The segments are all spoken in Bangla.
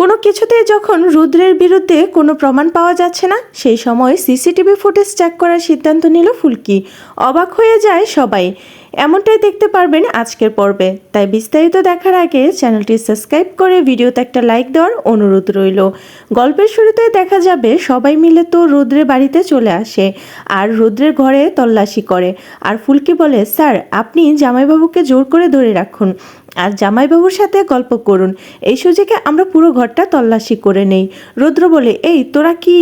কোনো কিছুতেই যখন রুদ্রের বিরুদ্ধে কোনো প্রমাণ পাওয়া যাচ্ছে না, সেই সময় সিসিটিভি ফুটেজ চেক করার সিদ্ধান্ত নিল ফুলকি। অবাক হয়ে যায় সবাই। এমনটাই দেখতে পারবেন আজকের পর্বে। তাই বিস্তারিত দেখার আগে চ্যানেলটি সাবস্ক্রাইব করে ভিডিওতে একটা লাইক দেওয়ার অনুরোধ রইল। গল্পের শুরুতে দেখা যাবে সবাই মিলে তো রুদ্রের বাড়িতে চলে আসে আর রুদ্রের ঘরে তল্লাশি করে। আর ফুলকি বলে, স্যার, আপনি জামাইবাবুকে জোর করে ধরে রাখুন। আর জামাইবাবুর সাথে গল্প করুন। এই সুযোগে আমরা পুরো ঘরটা তল্লাশি করে নেই। রুদ্র বলে, এই, তোরা কি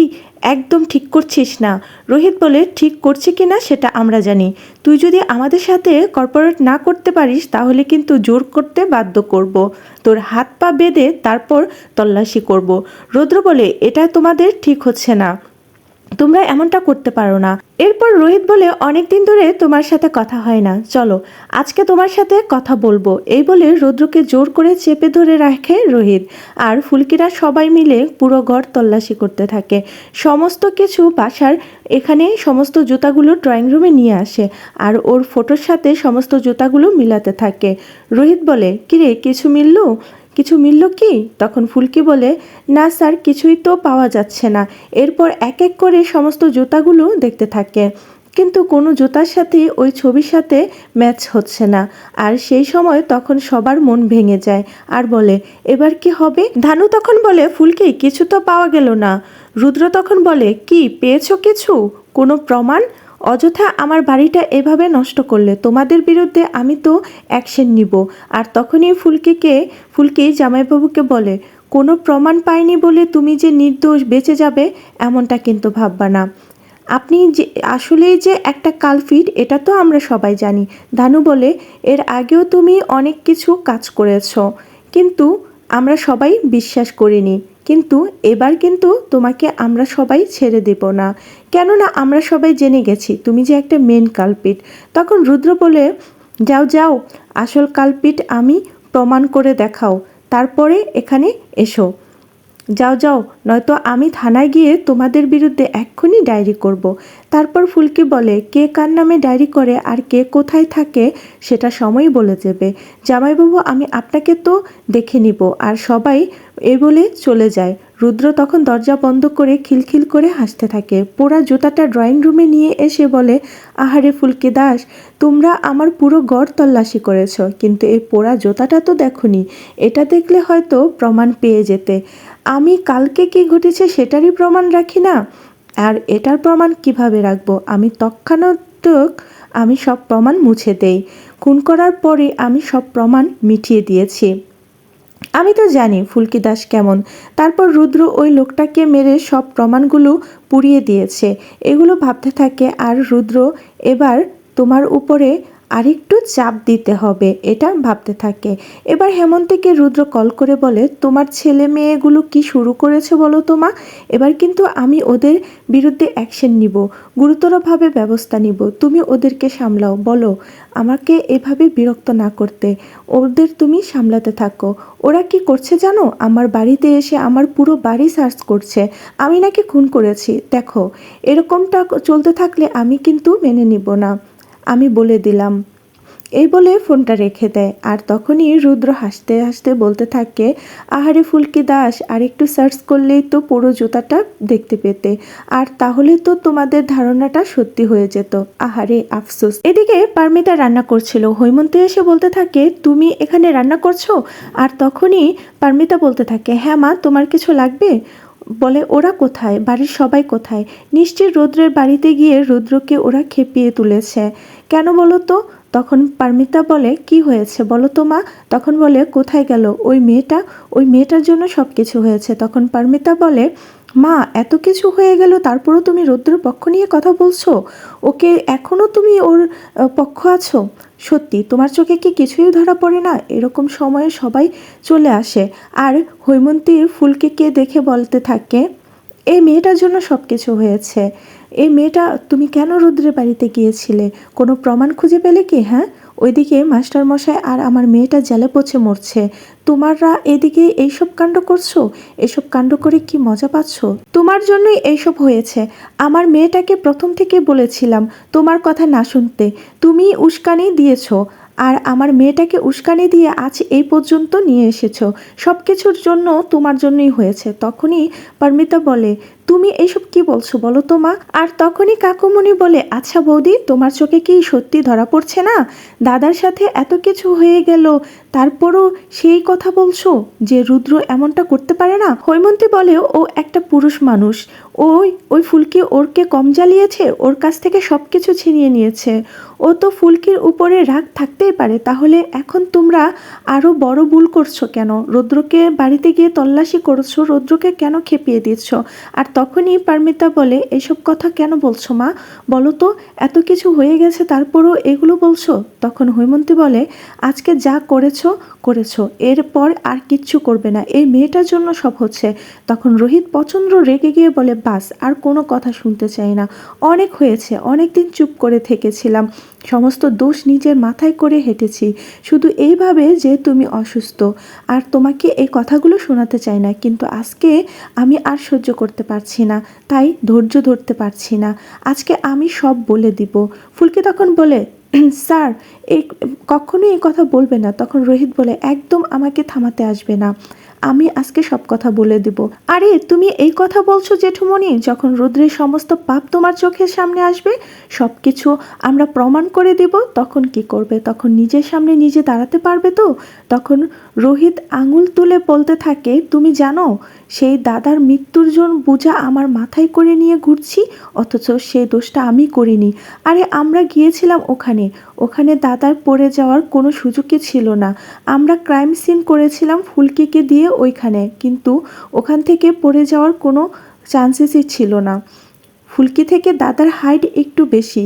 একদম ঠিক করছিস না? রোহিত বলে, ঠিক করছি কি না সেটা আমরা জানি। তুই যদি আমাদের সাথে কর্পোরেট না করতে পারিস, তাহলে কিন্তু জোর করতে বাধ্য করব। তোর হাত পা বেঁধে তারপর তল্লাশি করব। রুদ্র বলে, এটা তোমাদের ঠিক হচ্ছে না। তোমরা এমনটা করতে পারো না। এরপর রোহিত বলে অনেক দিন ধরে তোমার সাথে কথা হয় না। চলো, আজকে তোমার সাথে কথা বলব। এই বলে রুদ্রকে জোর করে চেপে ধরে রাখে রোহিত। আর ফুলকিরা সবাই মিলে পুরো ঘর তল্লাশি করতে থাকে। সমস্ত কিছু বাসার এখানে সমস্ত জুতাগুলো ড্রয়িং রুমে নিয়ে আসে। আর ওর ফটোর সাথে সমস্ত জুতাগুলো মিলাতে থাকে। রোহিত বলে, কিরে, কিছু মিললো? কিছু মিলল কি? তখন ফুলকি বলে, না স্যার, কিছুই তো পাওয়া যাচ্ছে না। এরপর এক এক করে সমস্ত জুতাগুলো দেখতে থাকে। কিন্তু কোনো জুতার সাথে ওই ছবির সাথে ম্যাচ হচ্ছে না। আর সেই সময় তখন সবার মন ভেঙে যায় আর বলে, এবার কি হবে? ধানু তখন বলে, ফুলকি, কিছু তো পাওয়া গেল না। রুদ্র তখন বলে, কি, পেয়েছ কিছু? কোনো প্রমাণ? অযথা আমার বাড়িটা এভাবে নষ্ট করলে তোমাদের বিরুদ্ধে আমি তো অ্যাকশন নিব। আর তখনই ফুলকিকে, ফুলকি জামাইবাবুকে বলে, কোনো প্রমাণ পাইনি বলে তুমি যে নির্দোষ বেঁচে যাবে, এমনটা কিন্তু ভাববা না। আপনি যে, আসলেই যে একটা কালফিট, এটা তো আমরা সবাই জানি। ধানু বলে, এর আগেও তুমি অনেক কিছু কাজ করেছ, কিন্তু আমরা সবাই বিশ্বাস করিনি। কিন্তু এবার কিন্তু তোমাকে আমরা সবাই ছেড়ে দেব না। কেননা আমরা সবাই জেনে গেছি, তুমি যে একটা মেন কালপিট তখন রুদ্র বলে, যাও যাও, আসল কালপিট আমি প্রমাণ করে দেখাও। তারপরে এখানে এসো। যাও যাও, নয়তো আমি থানায় গিয়ে তোমাদের বিরুদ্ধে এক্ষুনি ডায়েরি করব। তারপর ফুলকি বলে, কে কার নামে ডায়েরি করে আর কে কোথায় থাকে সেটা সময় বলে দেবে। জামাইবাবু, আমি আপনাকে তো দেখে নিব আর সবাই এ বলে চলে যায়। রুদ্র তখন দরজা বন্ধ করে খিলখিল করে হাসতে থাকে। পোড়া জুতাটা ড্রয়িং রুমে নিয়ে এসে বলে, আহারে ফুলকি দাস, তোমরা আমার পুরো গড় তল্লাশি করেছ, কিন্তু এই পোড়া জুতাটা তো দেখনি। এটা দেখলে হয়তো প্রমাণ পেয়ে যেতে। আমি কালকে কি ঘটেছে সেটারই প্রমাণ রাখি না? আর এটার প্রমাণ কীভাবে রাখব? আমি তৎক্ষণাৎ আমি সব প্রমাণ মুছে দেই। খুন করার পরে আমি সব প্রমাণ মিটিয়ে দিয়েছি। আমি তো জানি ফুলকি দাস কেমন। তারপর রুদ্র ওই লোকটাকে মেরে সব প্রমাণগুলো পুড়িয়ে দিয়েছে। এগুলো ভাবতে থাকে, আর রুদ্র, এবার তোমার উপরে আরেকটু চাপ দিতে হবে, এটা ভাবতে থাকে। এবার হেমন্তকে রুদ্র কল করে বলে, তোমার ছেলে মেয়েগুলো কি শুরু করেছে বলো তো মা? এবার কিন্তু আমি ওদের বিরুদ্ধে অ্যাকশন নিব, গুরুতরভাবে ব্যবস্থা নিব। তুমি ওদেরকে সামলাও, বলো, আমাকে এভাবে বিরক্ত না করতে। ওদের তুমি সামলাতে থাকো। ওরা কি করছে জানো? আমার বাড়িতে এসে আমার পুরো বাড়ি সার্চ করছে। আমি নাকি খুন করেছি, দেখো। এরকমটা চলতে থাকলে আমি কিন্তু মেনে নিব না। আমি বলে দিলাম। এই বলে ফোনটা রেখে দেয় আর তখনই রুদ্র হাসতে হাসতে বলতে থাকে, আহারে ফুলকি দাস আর একটু সার্চ করলেই তো পুরো জুতাটা দেখতে পেতে। আর তাহলে তো তোমাদের ধারণাটা সত্যি হয়ে যেত। আহারে, আফসোস। এদিকে পারমিতা রান্না করছিল। হৈমন্তী এসে বলতে থাকে, তুমি এখানে রান্না করছ? আর তখনই পারমিতা বলতে থাকে হ্যাঁ মা, তোমার কিছু লাগবে? বলে, ওরা কোথায়? বাড়ির সবাই কোথায়? নিশ্চয়ই রুদ্রের বাড়িতে গিয়ে রুদ্রকে ওরা খেপিয়ে তুলেছে। কেন বলো তো? তখন পারমিতা বলে, কি হয়েছে বলো তো মা? তখন বলে, কোথায় গেল? ওই মেয়েটা? ওই মেয়েটার জন্য সব কিছু হয়েছে। তখন পারমিতা বলে মা, এত কিছু হয়ে গেল, তারপরও তুমি রৌদ্রের পক্ষ নিয়ে কথা বলছো? ওকে এখনও তুমি ওর পক্ষ আছো? সত্যি, তোমার চোখে কি কিছুই ধরা পড়ে না? এরকম সময়ে সবাই চলে আসে। আর হৈমন্তীর ফুলকে কে দেখে বলতে থাকে? এই মেয়েটার জন্য সব কিছু হয়েছে। এই মেয়েটা তুমি কেন রুদ্রের বাড়িতে গিয়েছিলে? কোনো প্রমাণ খুঁজে পেলে কি হ্যাঁ? ওইদিকে মাস্টারমশাই আর আমার মেয়েটা জেলে পচে মরছে। তোমাররা এদিকে এইসব কাণ্ড করছ? এসব কাণ্ড করে কি মজা পাচ্ছ? তোমার জন্যই এইসব হয়েছে। আমার মেয়েটাকে প্রথম থেকে বলেছিলাম তোমার কথা না শুনতে। তুমি উস্কানি দিয়েছ। আর আমার মেয়েটাকে উস্কানি দিয়ে আজ এই পর্যন্ত নিয়ে এসেছ। সব কিছুর জন্য তোমার জন্যই হয়েছে। তখনই পারমিতা বলে তুমি এইসব কি বলছো বলো তো মা? আর তখনই কাকুমণি বলে আচ্ছা বৌদি, তোমার চোখে কি সত্যি ধরা পড়ছে না? দাদার সাথে এত কিছু হয়ে গেল, তারপরও সেই কথা বলছো যে রুদ্র এমনটা করতে পারে না? হৈমন্তী বলে, ও একটা পুরুষ মানুষ। ওই ওই ফুলকি ওরকে কম জ্বালিয়েছে, ওর কাছ থেকে সব কিছু ছিনিয়ে নিয়েছে। ও তো ফুলকির উপরে রাগ থাকতেই পারে, তাহলে এখন তোমরা আরও বড় ভুল করছ কেন? রুদ্রকে বাড়িতে গিয়ে তল্লাশি করছ, রুদ্রকে কেন খেপিয়ে দিচ্ছ? আর তখনই পারমিতা বলে, এসব কথা কেন বলছো মা? বলো তো, এত কিছু হয়ে গেছে, তারপরও এগুলো বলছো? তখন হৈমন্তী বলে, আজকে যা করেছ করেছ। এরপর আর কিচ্ছু করবে না। এই মেয়েটার জন্য সব হচ্ছে। তখন রোহিত প্রচণ্ড রেগে গিয়ে বলে, বাস, আর কোনো কথা শুনতে চাই না। অনেক হয়েছে অনেক দিন চুপ করে থেকেছিলাম। সমস্ত দোষ নিজের মাথায় করে হেঁটেছি। শুধু এইভাবে যে তুমি অসুস্থ। আর তোমাকে এই কথাগুলো শোনাতে চাই না, কিন্তু আজকে আমি আর সহ্য করতে পারছি না, তাই ধৈর্য ধরতে পারছি না। আজকে আমি সব বলে দিব। ফুলকে তখন বলে, স্যার এই কখনোই এই কথা বলবে না। তখন রোহিত বলে, একদম আমাকে থামাতে আসবে না। আমি আজকে সব কথা বলে দেব। আরে, তুমি এই কথা বলছো জেঠুমণি, যখন রুদ্রের সমস্ত পাপ তোমার চোখের সামনে আসবে সব কিছু আমরা প্রমাণ করে দেব, তখন কি করবে? তখন নিজের সামনে নিজে দাঁড়াতে পারবে তো? তখন রোহিত আঙুল তুলে বলতে থাকে, তুমি জানো, সেই দাদার মৃত্যুর জন বোঝা আমার মাথায় করে নিয়ে ঘুরছি, অথচ সেই দোষটা আমি করিনি। আরে, আমরা গিয়েছিলাম ওখানে ওখানে দাদার পড়ে যাওয়ার কোনো সুযোগই ছিল না। আমরা ক্রাইম সিন করেছিলাম ফুলকিকে দিয়ে ওইখানে, কিন্তু ওখান থেকে পড়ে যাওয়ার কোনো চান্সেসই ছিল না। ফুলকি থেকে দাদার হাইট একটু বেশি।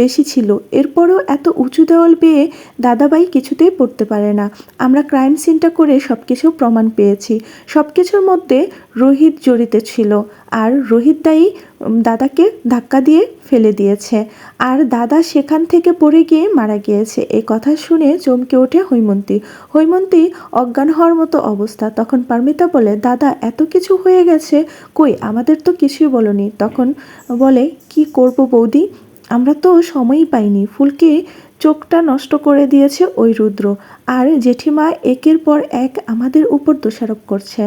বেশি ছিল। এরপরও এত উঁচু দেওয়াল বেয়ে দাদাবাই কিছুতেই পড়তে পারে না। আমরা ক্রাইম সিনটা করে সব কিছু প্রমাণ পেয়েছি। সব কিছুর মধ্যে রোহিত জড়িত ছিল আর রোহিত দাই দাদাকে ধাক্কা দিয়ে ফেলে দিয়েছে। আর দাদা সেখান থেকে পড়ে গিয়ে মারা গিয়েছে। এই কথা শুনে চমকে ওঠে হৈমন্তী। হৈমন্তী অজ্ঞান হওয়ার মতো অবস্থা। তখন পারমিতা বলে, দাদা, এত কিছু হয়ে গেছে? কই, আমাদের তো কিছুই বলনি। তখন বলে, কি করব বৌদি? আমরা তো সময়ই পাইনি। ফুলকে চোখটা নষ্ট করে দিয়েছে ওই রুদ্র। আর জেঠিমা একের পর এক আমাদের উপর দোষারোপ করছে।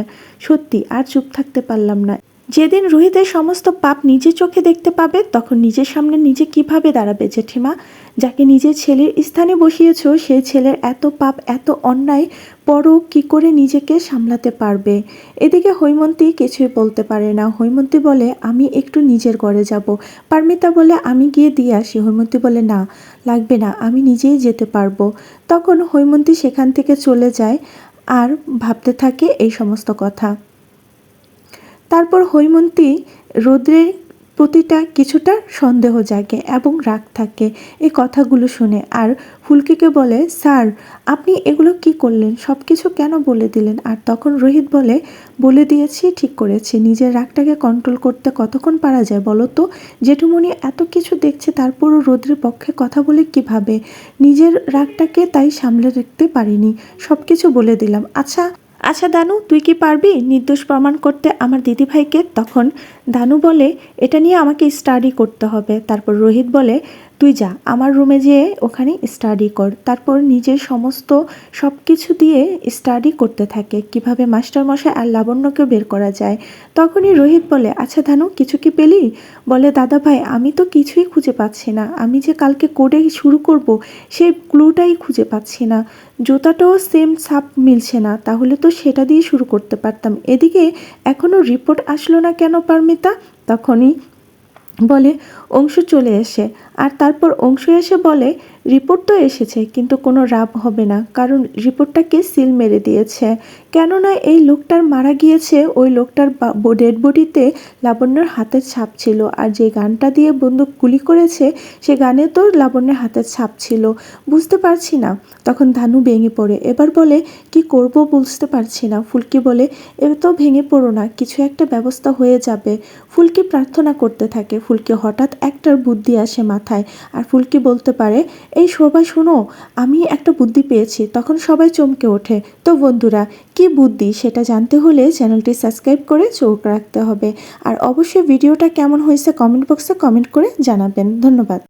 সত্যি, আর চুপ থাকতে পারলাম না। যেদিন রোহিতের সমস্ত পাপ নিজে চোখে দেখতে পাবে, তখন নিজের সামনে নিজে কীভাবে দাঁড়াবে জেঠিমা? যাকে নিজের ছেলের স্থানে বসিয়েছো সেই ছেলের এত পাপ, এত অন্যায়, পরও কি করে নিজেকে সামলাতে পারবে? এদিকে হৈমন্তী কিছুই বলতে পারে না। হৈমন্তী বলে, আমি একটু নিজের ঘরে যাব। পারমিতা বলে, আমি গিয়ে দিয়ে আসি। হৈমন্তী বলে, না, লাগবে না, আমি নিজেই যেতে পারব। তখন হৈমন্তী সেখান থেকে চলে যায় আর ভাবতে থাকে এই সমস্ত কথা। তারপর হৈমন্তী রৌদ্রের প্রতিটা কিছুটা সন্দেহ জাগে এবং রাগ থাকে এই কথাগুলো শুনে। আর ফুলকিকে বলে, স্যার, আপনি এগুলো কি করলেন? সব কিছু কেন বলে দিলেন? আর তখন রোহিত বলে বলে দিয়েছি, ঠিক করেছি। নিজের রাগটাকে কন্ট্রোল করতে কতক্ষণ পারা যায় বলো তো? জেঠুমণি এত কিছু দেখছে, তারপরও রোদ্রের পক্ষে কথা বলে কীভাবে নিজের রাগটাকে তাই সামলে রাখতে পারিনি। সব কিছু বলে দিলাম। আচ্ছা আচ্ছা দানু, তুই কি পারবি নির্দোষ প্রমাণ করতে আমার দিদিভাইকে? তখন দানু বলে, এটা নিয়ে আমাকে স্টাডি করতে হবে। তারপর রোহিত বলে তুই যা, আমার রুমে যেয়ে ওখানে স্টাডি কর। তারপর নিজের সমস্ত সব কিছু দিয়ে স্টাডি করতে থাকে। কীভাবে মাস্টারমশাই আর লাবণ্যকে বের করা যায়। তখনই রোহিত বলে আচ্ছা ধানু, কিছু কি পেলি? বলে, দাদা ভাই, আমি তো কিছুই খুঁজে পাচ্ছি না। আমি যে কালকে কোডে শুরু করব সেই ক্লুটাই খুঁজে পাচ্ছি না। জুতাটাও সেম সাপ মিলছে না, তাহলে তো সেটা দিয়ে শুরু করতে পারতাম। এদিকে এখনও রিপোর্ট আসলো না কেন পারমিতা? তখনই বলে অংশু চলে এসে আর তারপর অংশু এসে বলে রিপোর্ট তো এসেছে, কিন্তু কোনো রাব হবে না। কারণ রিপোর্টটাকে সিল মেরে দিয়েছে। কেননা এই লোকটার মারা গিয়েছে, ওই লোকটার ডেড বডিতে লাবণ্যর হাতের ছাপ ছিল। আর যে গানটা দিয়ে বন্দুক গুলি করেছে, সে গানে তো লাবণ্যের হাতের ছাপ ছিল। বুঝতে পারছি না। তখন ধানু ভেঙে পড়ে। এবার বলে, কি করব বুঝতে পারছি না। ফুলকি বলে, এ তো ভেঙে পড়ো না, কিছু একটা ব্যবস্থা হয়ে যাবে। ফুলকি প্রার্থনা করতে থাকে। ফুলকি হঠাৎ একটার বুদ্ধি আসে মাথায়। আর ফুলকি বলতে পারে এই সবাই শোনো, আমি একটা বুদ্ধি পেয়েছি। তখন সবাই চমকে ওঠে। তো বন্ধুরা, কি বুদ্ধি সেটা জানতে হলে চ্যানেলটি সাবস্ক্রাইব করে চোখ রাখতে হবে। আর অবশ্যই ভিডিওটা কেমন হয়েছে কমেন্ট বক্সে কমেন্ট করে জানাবেন। ধন্যবাদ।